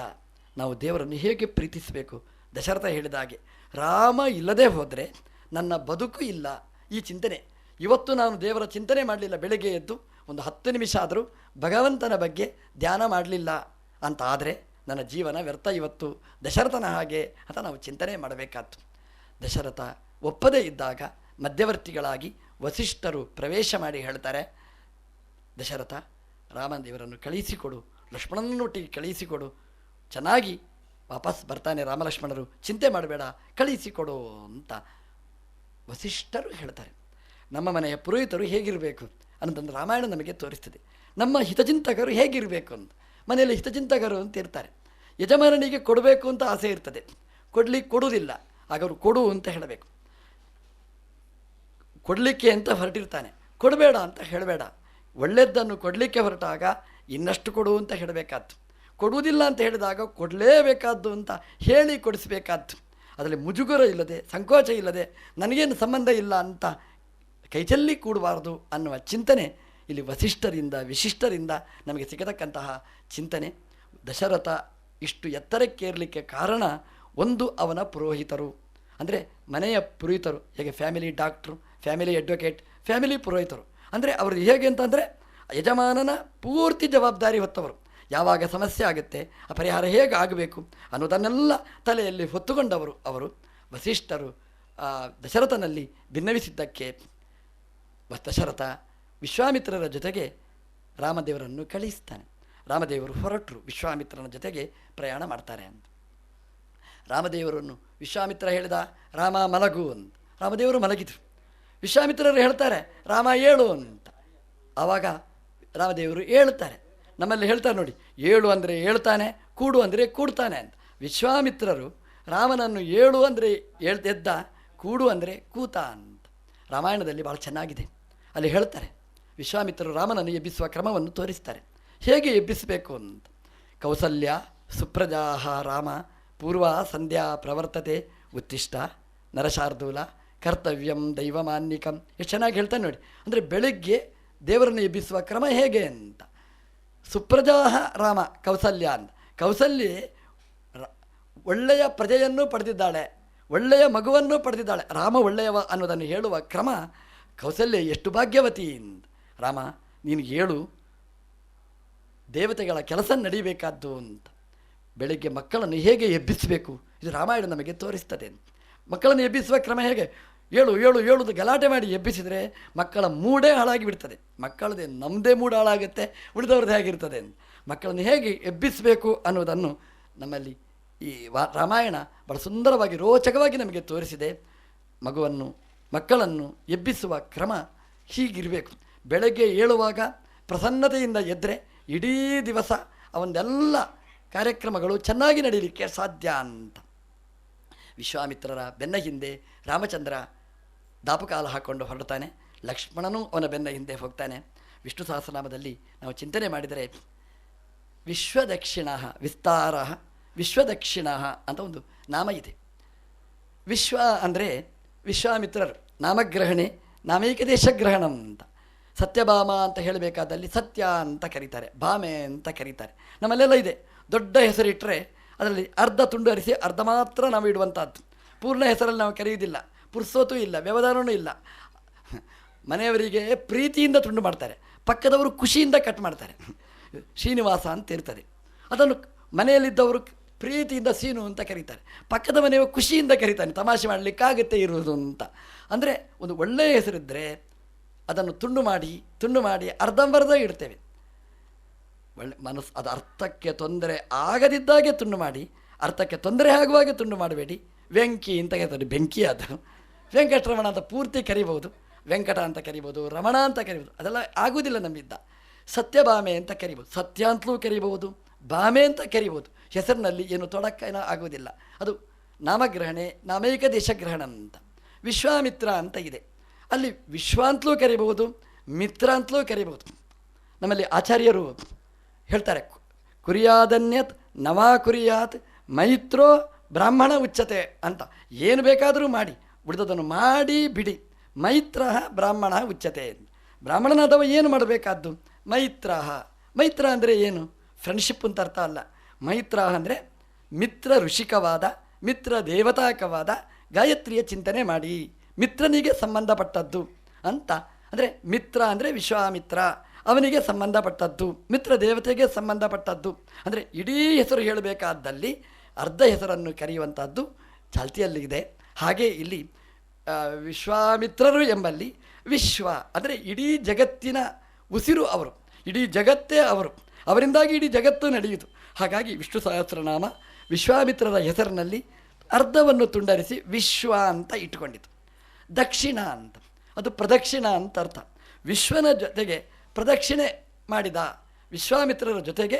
ನಾವು ದೇವರನ್ನು ಹೇಗೆ ಪ್ರೀತಿಸಬೇಕು? ದಶರಥ ಹೇಳಿದ ಹಾಗೆ, ರಾಮ ಇಲ್ಲದೆ ಹೋದರೆ ನನ್ನ ಬದುಕು ಇಲ್ಲ. ಈ ಚಿಂತನೆ. ಇವತ್ತು ನಾನು ದೇವರ ಚಿಂತನೆ ಮಾಡಲಿಲ್ಲ. ಬೆಳಗ್ಗೆ ಎದ್ದು ಒಂದು ಹತ್ತು ನಿಮಿಷ ಆದರೂ ಭಗವಂತನ ಬಗ್ಗೆ ಧ್ಯಾನ ಮಾಡಲಿಲ್ಲ. ಅಂತ ಆದರೆ ನನ್ನ ಜೀವನ ವ್ಯರ್ಥ ಇವತ್ತು. ದಶರಥನ ಹಾಗೆ ಅಂತ ನಾವು ಚಿಂತನೆ ಮಾಡಬೇಕಾಯ್ತು. ದಶರಥ ಒಪ್ಪದೇ ಇದ್ದಾಗ ಮಧ್ಯವರ್ತಿಗಳಾಗಿ ವಸಿಷ್ಠರು ಪ್ರವೇಶ ಮಾಡಿ ಹೇಳ್ತಾರೆ ದಶರಥ ರಾಮದೇವರನ್ನು ಕಳಿಸಿಕೊಡು ಲಕ್ಷ್ಮಣನೊಟ್ಟಿಗೆ ಕಳಿಸಿಕೊಡು ಚೆನ್ನಾಗಿ ವಾಪಸ್ ಬರ್ತಾನೆ ರಾಮಲಕ್ಷ್ಮಣರು. ಚಿಂತೆ ಮಾಡಬೇಡ ಕಳಿಸಿಕೊಡು ಅಂತ ವಸಿಷ್ಠರು ಹೇಳ್ತಾರೆ. ನಮ್ಮ ಮನೆಯ ಪುರೋಹಿತರು ಹೇಗಿರಬೇಕು? ಅನ್ನೋದನ್ನು ರಾಮಾಯಣ ನಮಗೆ ತೋರಿಸ್ತದೆ. ನಮ್ಮ ಹಿತಚಿಂತಕರು ಹೇಗಿರಬೇಕು ಅಂತ. ಮನೆಯಲ್ಲಿ ಹಿತಚಿಂತಕರು ಅಂತ ಇರ್ತಾರೆ. ಯಜಮಾನನಿಗೆ ಕೊಡಬೇಕು ಅಂತ ಆಸೆ ಇರ್ತದೆ. ಕೊಡ್ಲಿಕ್ಕೆ ಕೊಡುವುದಿಲ್ಲ, ಆಗ ಅವರು ಕೊಡು ಅಂತ ಹೇಳಬೇಕು. ಕೊಡಲಿಕ್ಕೆ ಅಂತ ಹೊರಟಿರ್ತಾನೆ. ಕೊಡಬೇಡ ಅಂತ ಹೇಳಬೇಡ. ಒಳ್ಳೆಯದನ್ನು ಕೊಡಲಿಕ್ಕೆ ಹೊರಟಾಗ ಇನ್ನಷ್ಟು ಕೊಡು ಅಂತ ಹೇಳಬೇಕಾದ್ದು ಕೊಡುವುದಿಲ್ಲ ಅಂತ ಹೇಳಿದಾಗ ಕೊಡಲೇಬೇಕಾದ್ದು ಅಂತ ಹೇಳಿ ಕೊಡಿಸಬೇಕಾದ್ದು ಅದರಲ್ಲಿ ಮುಜುಗರ ಇಲ್ಲದೆ, ಸಂಕೋಚ ಇಲ್ಲದೆ ನನಗೇನು ಸಂಬಂಧ ಇಲ್ಲ ಅಂತ ಕೈಚಲ್ಲಿ ಕೂಡಬಾರದು ಅನ್ನುವ ಚಿಂತನೆ ಇಲ್ಲಿ ವಸಿಷ್ಠರಿಂದ, ವಿಶಿಷ್ಟರಿಂದ ನಮಗೆ ಸಿಗತಕ್ಕಂತಹ ಚಿಂತನೆ. ದಶರಥ ಇಷ್ಟು ಎತ್ತರಕ್ಕೇರಲಿಕ್ಕೆ ಕಾರಣ ಒಂದು, ಅವನ ಪುರೋಹಿತರು. ಅಂದರೆ ಮನೆಯ ಪುರೋಹಿತರು, ಹೇಗೆ family doctor family advocate family ಪುರೋಹಿತರು. ಅಂದರೆ ಅವರು ಹೇಗೆ ಅಂತಂದರೆ ಯಜಮಾನನ ಪೂರ್ತಿ ಜವಾಬ್ದಾರಿ ಹೊತ್ತವರು. ಯಾವಾಗ ಸಮಸ್ಯೆ ಆಗುತ್ತೆ, ಆ ಪರಿಹಾರ ಹೇಗೆ ಆಗಬೇಕು ಅನ್ನೋದನ್ನೆಲ್ಲ ತಲೆಯಲ್ಲಿ ಹೊತ್ತುಕೊಂಡವರು ಅವರು. ವಸಿಷ್ಠರು ದಶರಥನಲ್ಲಿ ಭಿನ್ನವಿಸಿದ್ದಕ್ಕೆ ದಶರಥ ವಿಶ್ವಾಮಿತ್ರರ ಜೊತೆಗೆ ರಾಮದೇವರನ್ನು ಕಳಿಸ್ತಾನೆ. ರಾಮದೇವರು ಹೊರಟರು, ವಿಶ್ವಾಮಿತ್ರನ ಜೊತೆಗೆ ಪ್ರಯಾಣ ಮಾಡ್ತಾರೆ ಅಂತ. ರಾಮದೇವರನ್ನು ವಿಶ್ವಾಮಿತ್ರ ಹೇಳಿದ, ರಾಮ ಮಲಗು ಅಂತ. ರಾಮದೇವರು ಮಲಗಿದರು. ವಿಶ್ವಾಮಿತ್ರರು ಹೇಳ್ತಾರೆ, ರಾಮ ಏಳು ಅಂತ. ಆವಾಗ ರಾಮದೇವರು ಹೇಳ್ತಾರೆ. ನಮ್ಮಲ್ಲಿ ಹೇಳ್ತಾರೆ ನೋಡಿ, ಏಳು ಅಂದರೆ ಹೇಳ್ತಾನೆ, ಕೂಡು ಅಂದರೆ ಕೂಡ್ತಾನೆ ಅಂತ. ವಿಶ್ವಾಮಿತ್ರರು ರಾಮನನ್ನು ಏಳು ಅಂದರೆ ಎದ್ದ, ಕೂಡು ಅಂದರೆ ಕೂತ ಅಂತ. ರಾಮಾಯಣದಲ್ಲಿ ಭಾಳ ಚೆನ್ನಾಗಿದೆ. ಅಲ್ಲಿ ಹೇಳ್ತಾರೆ, ವಿಶ್ವಾಮಿತ್ರರು ರಾಮನನ್ನು ಎಬ್ಬಿಸುವ ಕ್ರಮವನ್ನು ತೋರಿಸ್ತಾರೆ. ಹೇಗೆ ಎಬ್ಬಿಸಬೇಕು ಅಂತ. ಕೌಸಲ್ಯ, ಸುಪ್ರಜಾಹ, ರಾಮ, ಪೂರ್ವ ಸಂಧ್ಯಾ ಪ್ರವರ್ತತೆ ಉತ್ತಿಷ್ಟ ನರಶಾರ್ದೂಲ ಕರ್ತವ್ಯಂ ದೈವಮಾನ್ಯಿಕಂ. ಎಷ್ಟು ಚೆನ್ನಾಗಿ ಹೇಳ್ತಾನೆ ನೋಡಿ. ಅಂದರೆ ಬೆಳಗ್ಗೆ ದೇವರನ್ನು ಎಬ್ಬಿಸುವ ಕ್ರಮ ಹೇಗೆ ಅಂತ. ಸುಪ್ರಜಾಹ ರಾಮ ಕೌಸಲ್ಯ ಅಂತ. ಕೌಸಲ್ಯ ಒಳ್ಳೆಯ ಪ್ರಜೆಯನ್ನು ಪಡೆದಿದ್ದಾಳೆ. ಒಳ್ಳೆಯ ಮಗುವನ್ನು ಪಡೆದಿದ್ದಾಳೆ. ರಾಮ ಒಳ್ಳೆಯವ ಅನ್ನೋದನ್ನು ಹೇಳುವ ಕ್ರಮ ಕೌಸಲ್ಯ ಎಷ್ಟು ಭಾಗ್ಯವತಿ ರಾಮ, ನೀನು ಹೇಳು, ದೇವತೆಗಳ ಕೆಲಸ ನಡೀಬೇಕಾದ್ದು ಅಂತ. ಬೆಳಿಗ್ಗೆ ಮಕ್ಕಳನ್ನು ಹೇಗೆ ಎಬ್ಬಿಸಬೇಕು? ಇದು ರಾಮಾಯಣ ನಮಗೆ ತೋರಿಸ್ತದೆ ಮಕ್ಕಳನ್ನು ಎಬ್ಬಿಸುವ ಕ್ರಮ ಹೇಗೆ? ಏಳು ಏಳು, ಏಳುದು ಗಲಾಟೆ ಮಾಡಿ ಎಬ್ಬಿಸಿದರೆ ಮಕ್ಕಳ ಮೂಡೇ ಹಾಳಾಗಿ ಬಿಡ್ತದೆ. ಮಕ್ಕಳದೇ ನಮ್ಮದೇ ಮೂಡ್ ಹಾಳಾಗುತ್ತೆ ಉಳಿದವ್ರದ್ದು ಹೇಗಿರ್ತದೆ ಅಂತ. ಮಕ್ಕಳನ್ನು ಹೇಗೆ ಎಬ್ಬಿಸಬೇಕು ಅನ್ನೋದನ್ನು ನಮ್ಮಲ್ಲಿ ಈ ವಾ, ರಾಮಾಯಣ ಬಹಳ ಸುಂದರವಾಗಿ, ರೋಚಕವಾಗಿ ನಮಗೆ ತೋರಿಸಿದೆ. ಮಗುವನ್ನು, ಮಕ್ಕಳನ್ನು ಎಬ್ಬಿಸುವ ಕ್ರಮ ಹೀಗಿರಬೇಕು. ಬೆಳಗ್ಗೆ ಏಳುವಾಗ ಪ್ರಸನ್ನತೆಯಿಂದ ಎದ್ದರೆ ಇಡೀ ದಿವಸ ಅವನ್ನೆಲ್ಲ ಕಾರ್ಯಕ್ರಮಗಳು ಚೆನ್ನಾಗಿ ನಡೀಲಿಕ್ಕೆ ಸಾಧ್ಯ ಅಂತ. ವಿಶ್ವಾಮಿತ್ರರ ಬೆನ್ನ ಹಿಂದೆ ರಾಮಚಂದ್ರ ದಾಪುಕಾಲ ಹಾಕ್ಕೊಂಡು ಹೊರಡ್ತಾನೆ. ಲಕ್ಷ್ಮಣನೂ ಅವನ ಬೆನ್ನ ಹಿಂದೆ ಹೋಗ್ತಾನೆ. ವಿಷ್ಣು ಸಹಸ್ರನಾಮದಲ್ಲಿ ನಾವು ಚಿಂತನೆ ಮಾಡಿದರೆ ವಿಶ್ವದಕ್ಷಿಣ ವಿಸ್ತಾರ ವಿಶ್ವದಕ್ಷಿಣ ಅಂತ ಒಂದು ನಾಮ ಇದೆ. ವಿಶ್ವ ಅಂದರೆ ವಿಶ್ವಾಮಿತ್ರರು, ನಾಮಗ್ರಹಣೆ ನಾಮೈಕದೇಶ ಗ್ರಹಣಂ ಅಂತ. ಸತ್ಯಭಾಮ ಅಂತ ಹೇಳಬೇಕಾದಲ್ಲಿ ಸತ್ಯ ಅಂತ ಕರೀತಾರೆ, ಭಾಮೆ ಅಂತ ಕರೀತಾರೆ. ನಮ್ಮಲ್ಲೆಲ್ಲ ಇದೆ. ದೊಡ್ಡ ಹೆಸರಿಟ್ಟರೆ ಅದರಲ್ಲಿ ಅರ್ಧ ತುಂಡು ಅರಿಸಿ ಅರ್ಧ ಮಾತ್ರ ನಾವು ಇಡುವಂಥದ್ದು. ಪೂರ್ಣ ಹೆಸರಲ್ಲಿ ನಾವು ಕರೆಯುವುದಿಲ್ಲ. ಪುರ್ಸೋತು ಇಲ್ಲ ವ್ಯವಧಾನವೂ ಇಲ್ಲ. ಮನೆಯವರಿಗೆ ಪ್ರೀತಿಯಿಂದ ತುಂಡು ಮಾಡ್ತಾರೆ, ಪಕ್ಕದವರು ಖುಷಿಯಿಂದ ಕಟ್ ಮಾಡ್ತಾರೆ. ಶ್ರೀನಿವಾಸ ಅಂತ ಇರ್ತದೆ. ಅದನ್ನು ಮನೆಯಲ್ಲಿದ್ದವರು ಪ್ರೀತಿಯಿಂದ ಸೀನು ಅಂತ ಕರೀತಾರೆ. ಪಕ್ಕದ ಮನೆಯವರು ಖುಷಿಯಿಂದ ಕರೀತಾನೆ ತಮಾಷೆ ಮಾಡಲಿಕ್ಕಾಗುತ್ತೆ ಇರುವುದು ಅಂತ. ಅಂದರೆ ಒಂದು ಒಳ್ಳೆಯ ಹೆಸರಿದ್ದರೆ ಅದನ್ನು ತುಂಡು ಮಾಡಿ ತುಂಡು ಮಾಡಿ ಅರ್ಧಂಬರ್ಧ ಇಡ್ತೇವೆ. ಒಳ್ಳೆ ಮನಸ್ಸು, ಅದು ಅರ್ಥಕ್ಕೆ ತೊಂದರೆ ಆಗದಿದ್ದಾಗೆ ತುಂಡು ಮಾಡಿ, ಅರ್ಥಕ್ಕೆ ತೊಂದರೆ ಆಗುವಾಗೆ ತುಂಡು ಮಾಡಬೇಡಿ. ಬೆಂಕಿ ಅಂತ ಹೇಳ್ತಾರೆ, ಬೆಂಕಿ ಅದು. ವೆಂಕಟರಮಣ ಅಂತ ಪೂರ್ತಿ ಕರಿಬೋದು ವೆಂಕಟ ಅಂತ ಕರಿಬೋದು ರಮಣ ಅಂತ ಕರಿಬೋದು ಅದೆಲ್ಲ ಆಗುವುದಿಲ್ಲ ನಮ್ಮಿಂದ. ಸತ್ಯಭಾಮೆ ಅಂತ ಕರಿಬೋದು ಸತ್ಯ ಅಂತಲೂ ಕರಿಬಹುದು, ಭಾಮೆ ಅಂತ ಕರಿಬೋದು ಹೆಸರಿನಲ್ಲಿ ಏನು ತೊಡಕೇನ ಆಗುವುದಿಲ್ಲ. ಅದು ನಾಮಗ್ರಹಣೆ, ನಾಮೈಕ ದೇಶಗ್ರಹಣ ಅಂತ. ವಿಶ್ವಾಮಿತ್ರ ಅಂತ ಇದೆ. ಅಲ್ಲಿ ವಿಶ್ವ ಅಂತಲೂ ಕರಿಬಹುದು, ಮಿತ್ರ ಅಂತಲೂ ಕರಿಬಹುದು. ನಮ್ಮಲ್ಲಿ ಆಚಾರ್ಯರು ಹೇಳ್ತಾರೆ, ಕುರಿಯಾದನ್ಯತ್ ನವಾ ಕುರಿಯಾತ್ ಮೈತ್ರೋ ಬ್ರಾಹ್ಮಣ ಉಚ್ಚತೆ ಅಂತ. ಏನು ಬೇಕಾದರೂ ಮಾಡಿ ಉಳಿದದನ್ನು ಮಾಡಿ ಬಿಡಿ. ಮೈತ್ರ ಬ್ರಾಹ್ಮಣ ಉಚ್ಚತೆ ಬ್ರಾಹ್ಮಣನಾದವ ಏನು ಮಾಡಬೇಕಾದ್ದು? ಮೈತ್ರ. ಮೈತ್ರ ಅಂದರೆ ಏನು? ಫ್ರೆಂಡ್ಶಿಪ್ ಅಂತ ಅರ್ಥ ಅಲ್ಲ. ಮೈತ್ರ ಅಂದರೆ ಮಿತ್ರ ಋಷಿಕವಾದ, ಮಿತ್ರ ದೇವತಾಕವಾದ ಗಾಯತ್ರಿಯ ಚಿಂತನೆ ಮಾಡಿ. ಮಿತ್ರನಿಗೆ ಸಂಬಂಧಪಟ್ಟದ್ದು ಅಂತ. ಅಂದರೆ ಮಿತ್ರ ಅಂದರೆ ವಿಶ್ವಾಮಿತ್ರ. ಅವನಿಗೆ ಸಂಬಂಧಪಟ್ಟದ್ದು, ಮಿತ್ರ ದೇವತೆಗೆ ಸಂಬಂಧಪಟ್ಟದ್ದು. ಅಂದರೆ ಇಡೀ ಹೆಸರು ಹೇಳಬೇಕಾದಲ್ಲಿ ಅರ್ಧ ಹೆಸರನ್ನು ಕರೆಯುವಂಥದ್ದು ಚಾಲ್ತಿಯಲ್ಲಿದೆ. ಹಾಗೆ ಇಲ್ಲಿ ವಿಶ್ವಾಮಿತ್ರರು ಎಂಬಲ್ಲಿ ವಿಶ್ವ, ಅಂದರೆ ಇಡೀ ಜಗತ್ತಿನ ಉಸಿರು ಅವರು, ಇಡೀ ಜಗತ್ತೇ ಅವರು, ಅವರಿಂದಾಗಿ ಇಡೀ ಜಗತ್ತು ನಡೆಯಿತು ಹಾಗಾಗಿ ವಿಷ್ಣು ಸಹಸ್ರನಾಮ ವಿಶ್ವಾಮಿತ್ರರ ಹೆಸರಿನಲ್ಲಿ ಅರ್ಧವನ್ನು ತುಂಡರಿಸಿ ವಿಶ್ವ ಅಂತ ಇಟ್ಟುಕೊಂಡಿತು. ದಕ್ಷಿಣ ಅಂತ, ಅದು ಪ್ರದಕ್ಷಿಣ ಅಂತ ಅರ್ಥ. ವಿಶ್ವನ ಜೊತೆಗೆ ಪ್ರದಕ್ಷಿಣೆ ಮಾಡಿದ ವಿಶ್ವಾಮಿತ್ರರ ಜೊತೆಗೆ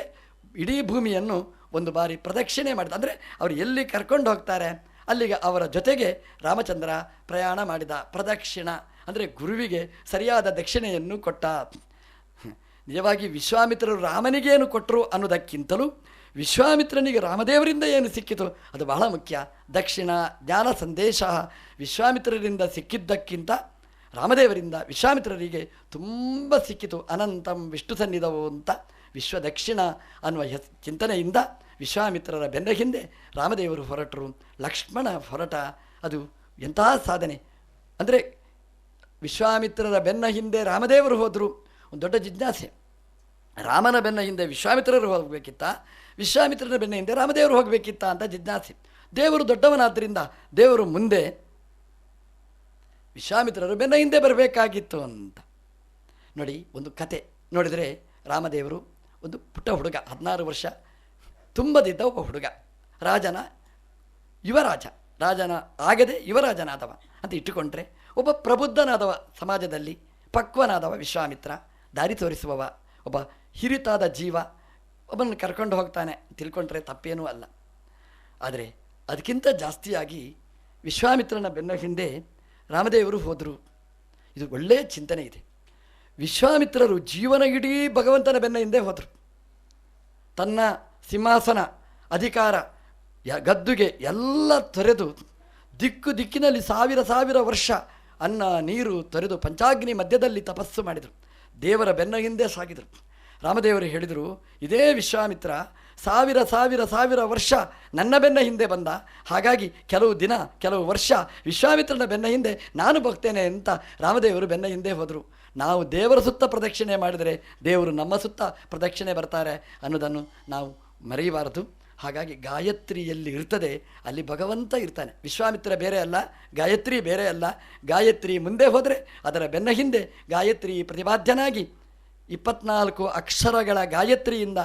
ಇಡೀ ಭೂಮಿಯನ್ನು ಒಂದು ಬಾರಿ ಪ್ರದಕ್ಷಿಣೆ ಮಾಡಿದ. ಅಂದರೆ ಅವರು ಎಲ್ಲಿ ಕರ್ಕೊಂಡು ಹೋಗ್ತಾರೆ? ಅಲ್ಲಿಗೆ ಅವರ ಜೊತೆಗೆ ರಾಮಚಂದ್ರ ಪ್ರಯಾಣ ಮಾಡಿದ ಪ್ರದಕ್ಷಿಣ, ಅಂದರೆ ಗುರುವಿಗೆ ಸರಿಯಾದ ದಕ್ಷಿಣೆಯನ್ನು ಕೊಟ್ಟ. ನಿಜವಾಗಿ ವಿಶ್ವಾಮಿತ್ರರು ರಾಮನಿಗೇನು ಕೊಟ್ಟರು ಅನ್ನೋದಕ್ಕಿಂತಲೂ ವಿಶ್ವಾಮಿತ್ರನಿಗೆ ರಾಮದೇವರಿಂದ ಏನು ಸಿಕ್ಕಿತು? ಅದು ಬಹಳ ಮುಖ್ಯ. ದಕ್ಷಿಣ, ಜ್ಞಾನ ಸಂದೇಶ ವಿಶ್ವಾಮಿತ್ರರಿಂದ ಸಿಕ್ಕಿದ್ದಕ್ಕಿಂತ ರಾಮದೇವರಿಂದ ವಿಶ್ವಾಮಿತ್ರರಿಗೆ ತುಂಬ ಸಿಕ್ಕಿತು. ಅನಂತಂ ವಿಷ್ಣು ಸನ್ನಿಧವು ಅಂತ ವಿಶ್ವ ದಕ್ಷಿಣ ಅನ್ನುವ ಚಿಂತನೆಯಿಂದ ವಿಶ್ವಾಮಿತ್ರರ ಬೆನ್ನ ಹಿಂದೆ ರಾಮದೇವರು ಹೊರಟರು. ಲಕ್ಷ್ಮಣ ಹೊರಟ. ಅದು ಎಂತಹ ಸಾಧನೆ. ಅಂದರೆ ವಿಶ್ವಾಮಿತ್ರರ ಬೆನ್ನ ಹಿಂದೆ ರಾಮದೇವರು ಹೋದರು. ಒಂದು ದೊಡ್ಡ ಜಿಜ್ಞಾಸೆ. ರಾಮನ ಬೆನ್ನ ಹಿಂದೆ ವಿಶ್ವಾಮಿತ್ರರು ಹೋಗಬೇಕಿತ್ತ? ವಿಶ್ವಾಮಿತ್ರರ ಬೆನ್ನ ಹಿಂದೆ ರಾಮದೇವರು ಹೋಗಬೇಕಿತ್ತ ಅಂತ ಜಿಜ್ಞಾಸೆ. ದೇವರು ದೊಡ್ಡವನಾದ್ದರಿಂದ ದೇವರು ಮುಂದೆ ವಿಶ್ವಾಮಿತ್ರರು ಬೆನ್ನ ಹಿಂದೆ ಬರಬೇಕಾಗಿತ್ತು ಅಂತ. ನೋಡಿ, ಒಂದು ಕತೆ ನೋಡಿದರೆ ರಾಮದೇವರು ಒಂದು ಪುಟ್ಟ ಹುಡುಗ, ಹದಿನಾರು ವರ್ಷ. ತುಂಬದಿದ್ದ ಒಬ್ಬ ಹುಡುಗ. ರಾಜನ ಯುವರಾಜ. ರಾಜನ ಆಗದೆ ಯುವರಾಜನಾದವ ಅಂತ ಇಟ್ಟುಕೊಂಡ್ರೆ ಒಬ್ಬ ಪ್ರಬುದ್ಧನಾದವ ಸಮಾಜದಲ್ಲಿ, ಪಕ್ವನಾದವ ವಿಶ್ವಾಮಿತ್ರ, ದಾರಿ ತೋರಿಸುವವ, ಒಬ್ಬ ಹಿರಿತಾದ ಜೀವ ಒಬ್ಬನ ಕರ್ಕೊಂಡು ಹೋಗ್ತಾನೆ ತಿಳ್ಕೊಂಡ್ರೆ ತಪ್ಪೇನೂ ಅಲ್ಲ. ಆದರೆ ಅದಕ್ಕಿಂತ ಜಾಸ್ತಿಯಾಗಿ ವಿಶ್ವಾಮಿತ್ರನ ಬೆನ್ನ ಹಿಂದೆ ರಾಮದೇವರು ಹೋದರು. ಇದು ಒಳ್ಳೆಯ ಚಿಂತನೆ ಇದೆ. ವಿಶ್ವಾಮಿತ್ರರು ಜೀವನ ಇಡೀ ಭಗವಂತನ ಬೆನ್ನ ಹಿಂದೆ ಹೋದರು. ತನ್ನ ಸಿಂಹಾಸನ, ಅಧಿಕಾರ, ಯ, ಗದ್ದುಗೆ ಎಲ್ಲ ತೊರೆದು ದಿಕ್ಕು ದಿಕ್ಕಿನಲ್ಲಿ ಸಾವಿರ ಸಾವಿರ ವರ್ಷ ಅನ್ನ, ನೀರು ತೊರೆದು ಪಂಚಾಗ್ನಿ ಮಧ್ಯದಲ್ಲಿ ತಪಸ್ಸು ಮಾಡಿದರು. ದೇವರ ಬೆನ್ನ ಹಿಂದೆ ಸಾಗಿದರು. ರಾಮದೇವರು ಹೇಳಿದರು, ಇದೇ ವಿಶ್ವಾಮಿತ್ರ, ಸಾವಿರ ಸಾವಿರ ಸಾವಿರ ವರ್ಷ ನನ್ನ ಬೆನ್ನ ಹಿಂದೆ ಬಂದ. ಹಾಗಾಗಿ ಕೆಲವು ದಿನ, ಕೆಲವು ವರ್ಷ ವಿಶ್ವಾಮಿತ್ರನ ಬೆನ್ನ ಹಿಂದೆ ನಾನು ಬರ್ತೇನೆ ಅಂತ ರಾಮದೇವರು ಬೆನ್ನ ಹಿಂದೆ ಹೋದರು. ನಾವು ದೇವರ ಸುತ್ತ ಪ್ರದಕ್ಷಿಣೆ ಮಾಡಿದರೆ ದೇವರು ನಮ್ಮ ಸುತ್ತ ಪ್ರದಕ್ಷಿಣೆ ಬರ್ತಾರೆ ಅನ್ನೋದನ್ನು ನಾವು ಮರೆಯಬಾರದು. ಹಾಗಾಗಿ ಗಾಯತ್ರಿಯಲ್ಲಿ ಇರ್ತದೆ, ಅಲ್ಲಿ ಭಗವಂತ ಇರ್ತಾನೆ. ವಿಶ್ವಾಮಿತ್ರ ಬೇರೆ ಅಲ್ಲ, ಗಾಯತ್ರಿ ಬೇರೆ ಅಲ್ಲ. ಗಾಯತ್ರಿ ಮುಂದೆ ಹೋದರೆ ಅದರ ಬೆನ್ನ ಹಿಂದೆ ಗಾಯತ್ರಿ ಪ್ರತಿಪಾದ್ಯನಾಗಿ ಇಪ್ಪತ್ನಾಲ್ಕು ಅಕ್ಷರಗಳ ಗಾಯತ್ರಿಯಿಂದ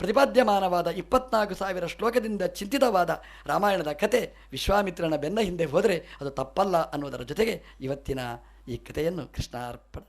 ಪ್ರತಿಪಾದ್ಯಮಾನವಾದ ಇಪ್ಪತ್ನಾಲ್ಕು ಸಾವಿರ ಶ್ಲೋಕದಿಂದ ಚಿಂತಿತವಾದ ರಾಮಾಯಣದ ಕತೆ ವಿಶ್ವಾಮಿತ್ರನ ಬೆನ್ನ ಹಿಂದೆ ಹೋದರೆ ಅದು ತಪ್ಪಲ್ಲ ಅನ್ನೋದರ ಜೊತೆಗೆ ಇವತ್ತಿನ ಈ ಕಥೆಯನ್ನು ಕೃಷ್ಣಾರ್ಪಣ